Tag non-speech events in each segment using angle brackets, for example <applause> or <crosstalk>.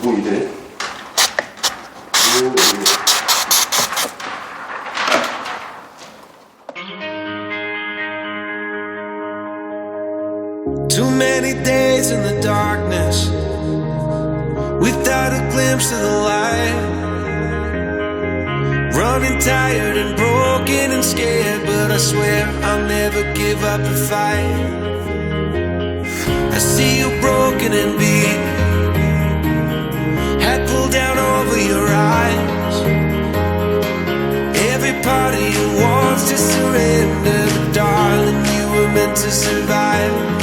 뭐 이래? 오, 이래. Too many days in the darkness without a glimpse of the light. Running tired and broken and scared, but I swear I'll never give up the fight. I see you broken and beat, To survive.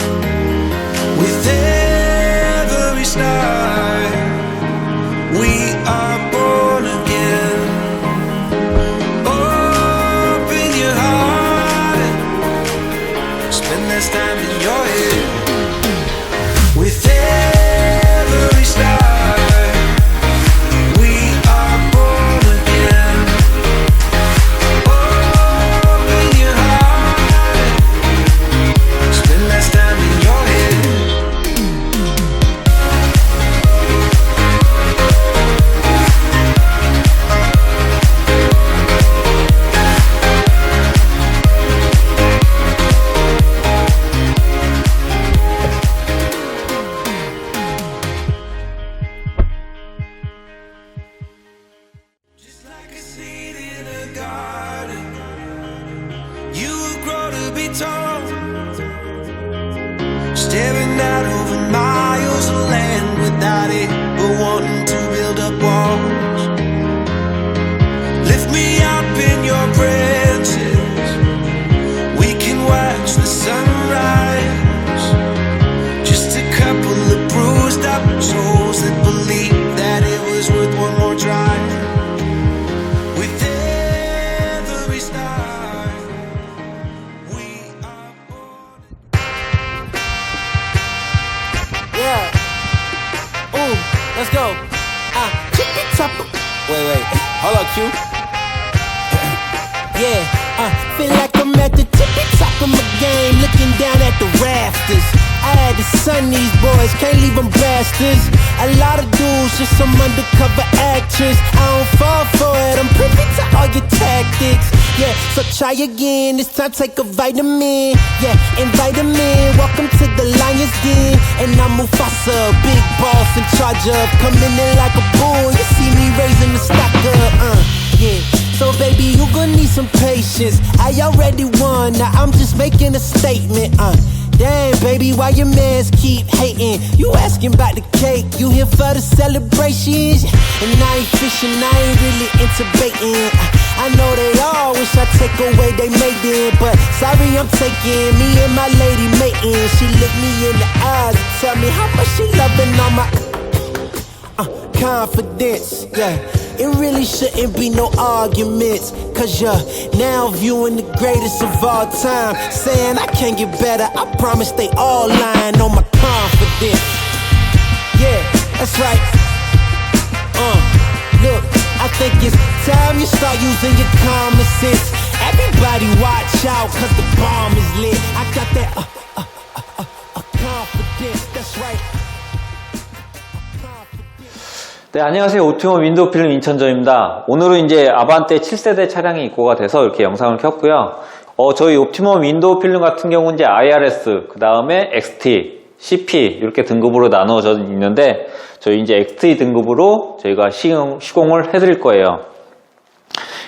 Staring out over miles of land without it, them. A lot of dudes, just some undercover actors. I don't fall for it, I'm privy to all your tactics. Yeah, so try again. This time to take a vitamin. Yeah, and vitamin, Welcome to the Lions Den. And I'm Mufasa, big boss in charge of coming in like a bull. You see me raising the stock up. Uh, yeah. So baby, you gonna need some patience. I already won. Now I'm just making a statement. Uh. Damn, baby, why your mans keep hating? You asking about the cake, you here for the celebrations? And I ain't fishing, I ain't really into baiting. I know they all wish I take away they made it, but sorry I'm taking me and my lady mating. She look me in the eyes and tell me how much she loving on my uh, confidence. Yeah, it really shouldn't be no arguments. Cause you're now viewing the greatest of all time. Saying I can't get better, I promise they all lying on my confidence. Yeah, that's right. Uh, look, I think it's time you start using your common sense. Everybody watch out, cause the bomb is lit. I got that uh, uh, uh, uh, uh, confidence, that's right. 네, 안녕하세요. 오토모 윈도우 필름 인천점입니다. 오늘은 이제 아반떼 7세대 차량이 입고가 돼서 이렇게 영상을 켰고요. 어, 저희 옵티멈 윈도우 필름 같은 경우는 이제 IRS, 그 다음에 XT, CP 이렇게 등급으로 나누어져 있는데 저희 이제 XT 등급으로 저희가 시공, 시공을 해드릴 거예요.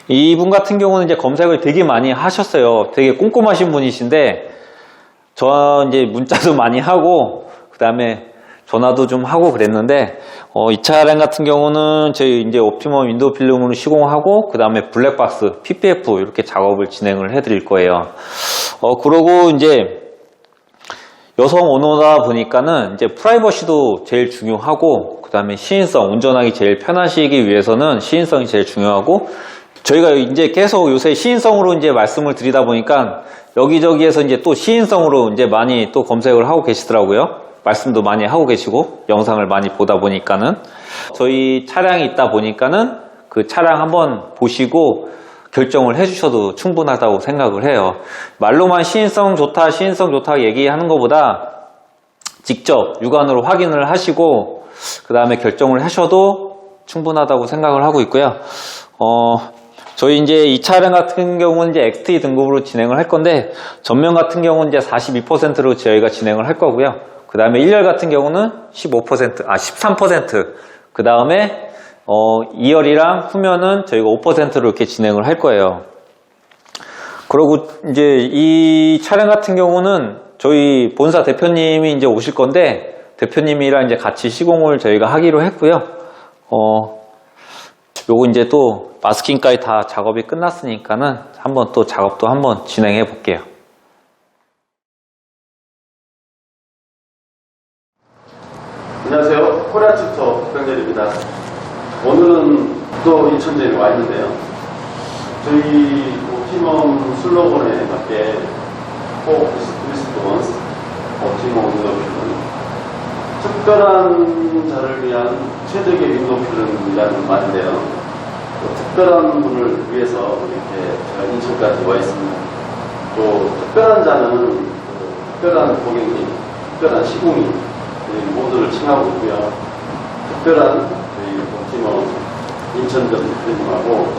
이분 같은 경우는 이제 검색을 되게 많이 하셨어요. 되게 꼼꼼하신 분이신데 저 이제 문자도 많이 하고 그 다음에 전화도 좀 하고 그랬는데 어, 이 차량 같은 경우는 저희 이제 옵티멈 윈도우 필름으로 시공하고 그 다음에 블랙박스 PPF 이렇게 작업을 진행을 해드릴 거예요. 어 그러고 이제 여성 오너다 보니까는 이제 프라이버시도 제일 중요하고 그 다음에 시인성 운전하기 제일 편하시기 위해서는 시인성이 제일 중요하고 저희가 이제 계속 요새 시인성으로 이제 말씀을 드리다 보니까 여기저기에서 이제 또 시인성으로 이제 많이 또 검색을 하고 계시더라고요. 말씀도 많이 하고 계시고 영상을 많이 보다 보니까는 저희 차량이 있다 보니까는 그 차량 한번 보시고 결정을 해주셔도 충분하다고 생각을 해요. 말로만 시인성 좋다, 시인성 좋다 얘기하는 것보다 직접 육안으로 확인을 하시고 그 다음에 결정을 하셔도 충분하다고 생각을 하고 있고요. 어, 저희 이제 이 차량 같은 경우는 이제 XT 등급으로 진행을 할 건데 전면 같은 경우는 이제 42%로 저희가 진행을 할 거고요. 그 다음에 1열 같은 경우는 15%, 아 13%. 그 다음에 어, 2열이랑 후면은 저희가 5%로 이렇게 진행을 할 거예요. 그리고 이제 이 차량 같은 경우는 저희 본사 대표님이 이제 오실 건데 대표님이랑 이제 같이 시공을 저희가 하기로 했고요. 어, 요거 이제 또 마스킹까지 다 작업이 끝났으니까는 한번 또 작업도 한번 진행해 볼게요. 안녕하세요. 코리아 튜터 박병렬입니다. 오늘은 또 인천대에 와 있는데요. 저희 옵티멈 슬로건에 맞게 꼭 리스폰스 옵티멈 윈도필은 특별한 자를 위한 최적의 윈도필름이라는 말인데요. 또 특별한 분을 위해서 이렇게 제가 인천까지 와 있습니다. 또 특별한 자는 그 특별한 고객님, 특별한 시공이 저희 모두를 칭하고 있고요. 특별한 저희 옥티머 인천점 대표님하고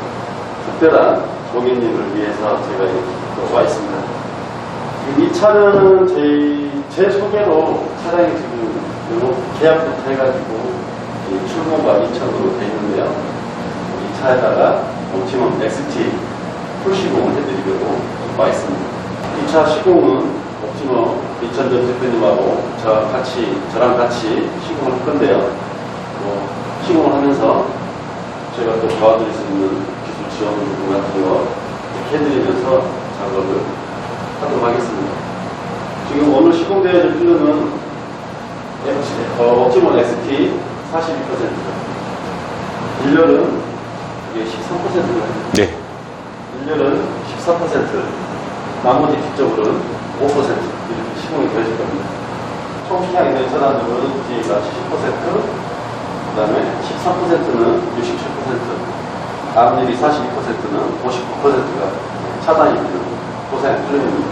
특별한 고객님을 위해서 제가 이렇게 와 있습니다. 이 차는 저희 제 소개로 차량이 지금 계약부터 해가지고 이 출고가 2천으로 되어 있는데요. 이 차에다가 옥티머 XT 풀 시공을 해드리려고 와 있습니다. 이 차 시공은 옥티머 이천전 대표님하고 저 같이 저랑 같이 시공을 할 건데요. 뭐 시공을 하면서 제가 또 도와드릴 수 있는 기술 지원 부분 같은 거 이렇게 해드리면서 작업을 하도록 하겠습니다. 지금 오늘 시공되어질 필름은 어, 옵티몬 XT 42%, 1열은 이게 13%가 네. 1년은 14%, 나머지 뒤쪽으로는 5% 이렇게 시공이 되어질 겁니다. 총 시향이 된 차단들은 뒤가 70%, 그 다음에 13%는 67%, 앞일이 42%는 59%가 차단이 되는 고사의 틀림입니다.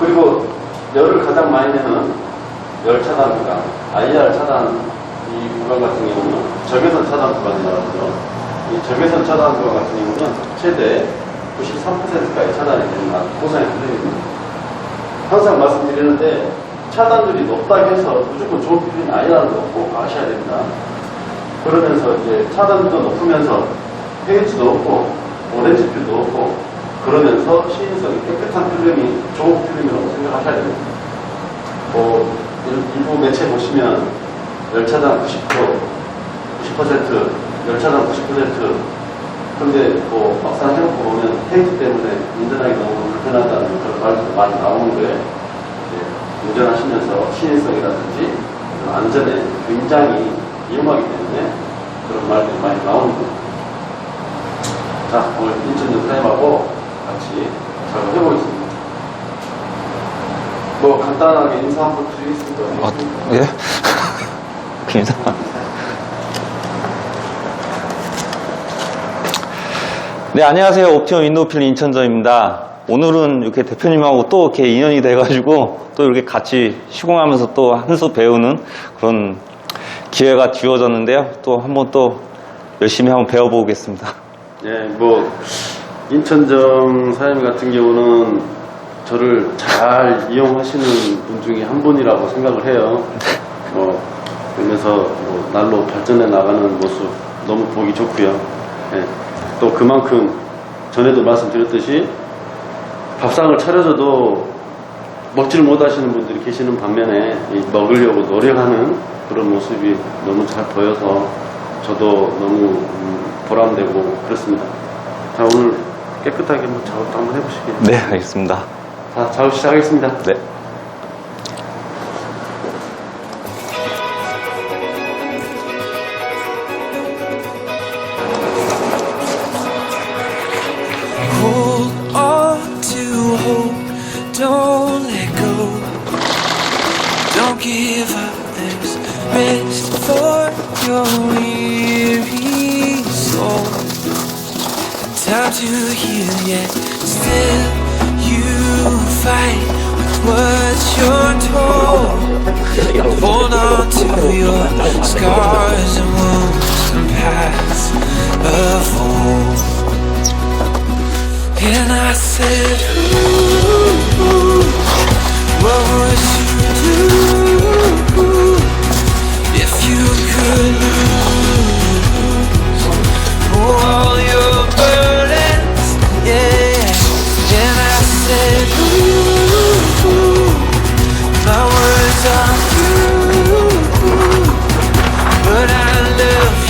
그리고 열을 가장 많이 내는 열 차단구간, IR 차단 이 구간 같은 경우는 적외선 차단 구간이 나오죠. 이 적외선 차단 구간 같은 경우는 최대 93%까지 차단이 되는 고사의 필름입니다. 항상 말씀드리는데 차단율이 높다고 해서 무조건 좋은 필름이 아니라는 거꼭 아셔야 됩니다. 그러면서 이제 차단도 높으면서 페인트도 없고 오렌지 필도 없고 그러면서 시인성이 깨끗한 필름이 좋은 필름이라고 생각하셔야 됩니다. 뭐 일- 일부 매체 보시면 열차당 90%, 90%, 열차당 90%. 근데 뭐 막상 해놓고 보면 페인트 때문에 운전하기 너무 불편하다는 그런 말도 많이 나오는 거예요. 이제 운전하시면서 시인성이라든지 그런 안전에 굉장히 위험하기 때문에 그런 말들이 많이 나오는 거예요. 자, 오늘 인천 연사님하고 같이 작업해보겠습니다. 뭐 간단하게 인사 한번 드리겠습니다. 아, 예? <laughs> 김사. 네, 안녕하세요. 옵티멈 윈도우필 인천점입니다. 오늘은 이렇게 대표님하고 또 이렇게 인연이 돼가지고 또 이렇게 같이 시공하면서 또 한수 배우는 그런 기회가 주어졌는데요. 또 한번 또 열심히 한번 배워보겠습니다. 예, 뭐 인천점 사장님 같은 경우는 저를 잘 이용하시는 분 중에 한 분이라고 생각을 해요. 뭐 그러면서 뭐 날로 발전해 나가는 모습 너무 보기 좋고요. 예, 또 그만큼 전에도 말씀드렸듯이 밥상을 차려줘도 먹지를 못하시는 분들이 계시는 반면에 이 먹으려고 노력하는 그런 모습이 너무 잘 보여서 저도 너무 음, 보람되고 그렇습니다. 자 오늘 깨끗하게 한번 작업도 한번 해보시게요. 네, 알겠습니다. 자 작업 시작하겠습니다. 네. Your weary soul. Time to heal, yet still you fight with what you're told. Hold on to your scars and wounds and paths. And I said, Ooh, what would live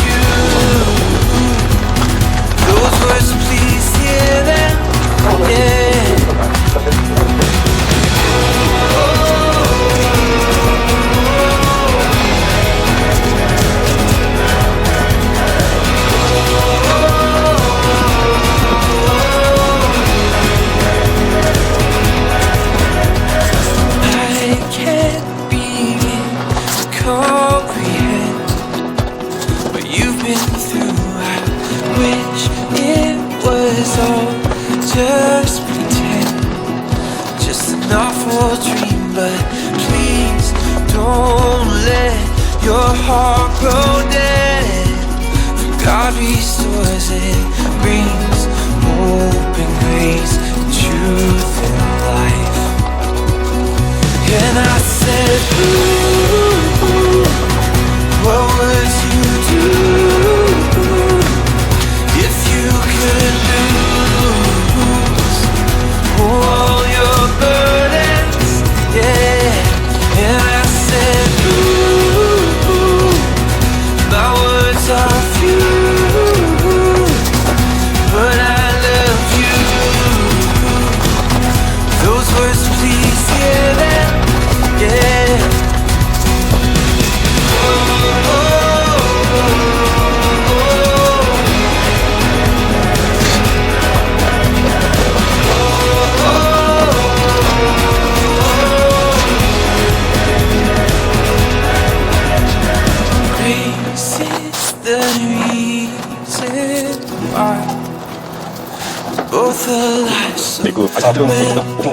both the lives so 그 아직 안 들어온 pour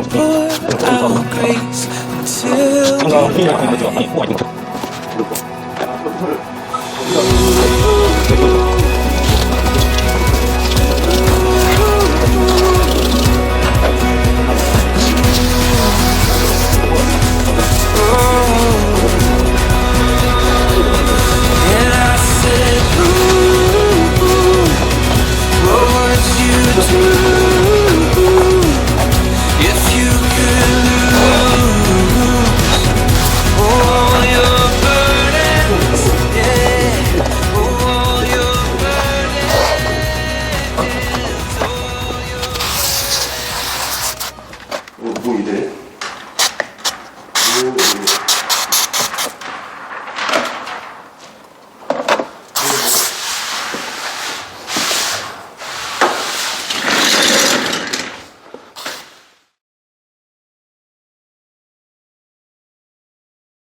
out grace until the And